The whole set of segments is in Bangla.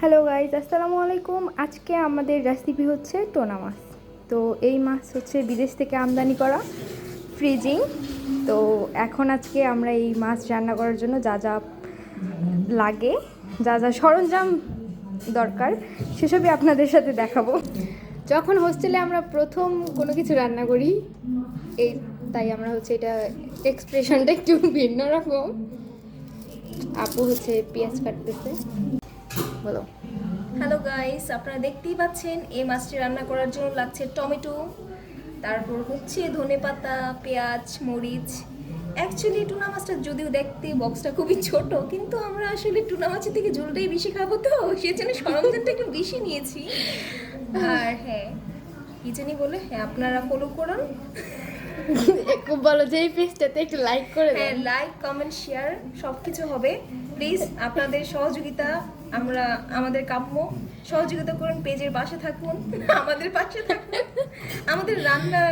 হ্যালো গাইজ আসসালামু আলাইকুম আজকে আমাদের রেসিপি হচ্ছে টোনা মাছ। তো এই মাছ হচ্ছে বিদেশ থেকে আমদানি করা ফ্রিজিং তো এখন আজকে আমরা এই মাছ রান্না করার জন্য যা যা লাগে, যা যা সরঞ্জাম দরকার, সেসবই আপনাদের সাথে দেখাবো। যখন হোস্টেলে আমরা প্রথম কোনো কিছু রান্না করি, এই তাই আমরা হচ্ছে এটা এক্সপ্রেশনটা একটু ভিন্ন রকম। আপু হচ্ছে পেঁয়াজ কাটতেছে। বলো। হ্যালো গাইস আপনারা দেখতেই পাচ্ছেন, এই মাছটি রান্না করার জন্য লাগছে টমেটো, তারপর হচ্ছে ধনেপাতা পেঁয়াজ, মরিচ। অ্যাকচুয়ালি টুনা মাছটা যদিও দেখতে বক্সটা খুবই ছোট, কিন্তু আমরা আসলে টুনা মাছের থেকে ঝোলটাই বেশি খাব তো, সেজন্য সরঞ্জামটা একটু বেশি নিয়েছি। আর হ্যাঁ কি জানি বলে হ্যাঁ আপনারা ফলো করুন। খুব ভালো যে এই পেজটাতে একটু লাইক করে হ্যাঁ লাইক কমেন্ট শেয়ার সব কিছু হবে। প্লিজ আপনাদের সহযোগিতা আমরা আমাদের কাম্য। সহযোগিতা করুন পেজের পাশে থাকুন আমাদের পাশে থাকুন আমাদের রান্না।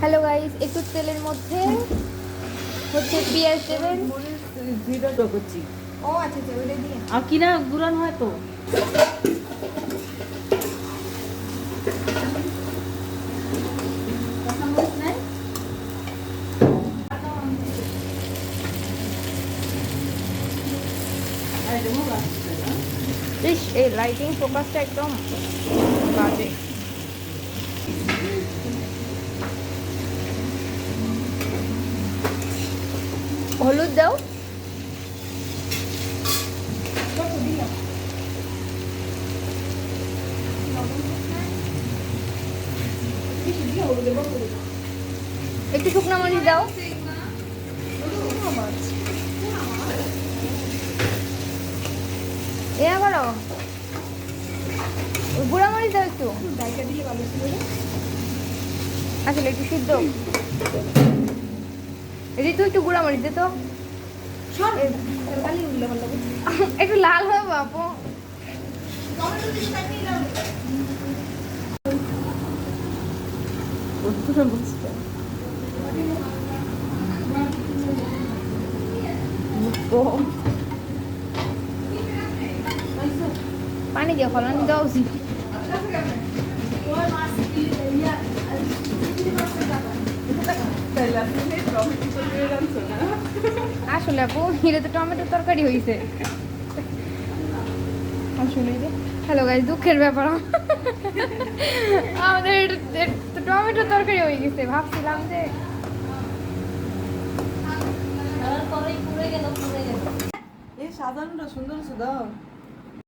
হ্যালো গাইস একটু তেলের মধ্যে হচ্ছে পেঁয়াজ দেবেন। তো করছি ও আচ্ছা আচ্ছা দিয়ে। আর কিনা গুড়ান হয় তো। ইস এই লাইটিং ফোকাসটা একদম বাজে। হলুদ দাও। একটু শুকনো মরিচ দাও। এ করো গুঁড়া মরিচ দাও একটু। আসলে একটু সিদ্ধ। ঋতু একটু গুঁড়া মরিচ দে তো। একটু লাল হবে বাপু। পানি দিয়ে ফলানি দেওয়া উচিত আসলে আপু হিরে তো টমেটোর তরকারি হয়েছে হ্যালো গাইজ দুঃখের ব্যাপার। আমাদের টমেটোর তরকারি হয়ে গেছে, ভাবছিলাম যে এই সাধারণটা সুন্দর আছে দাও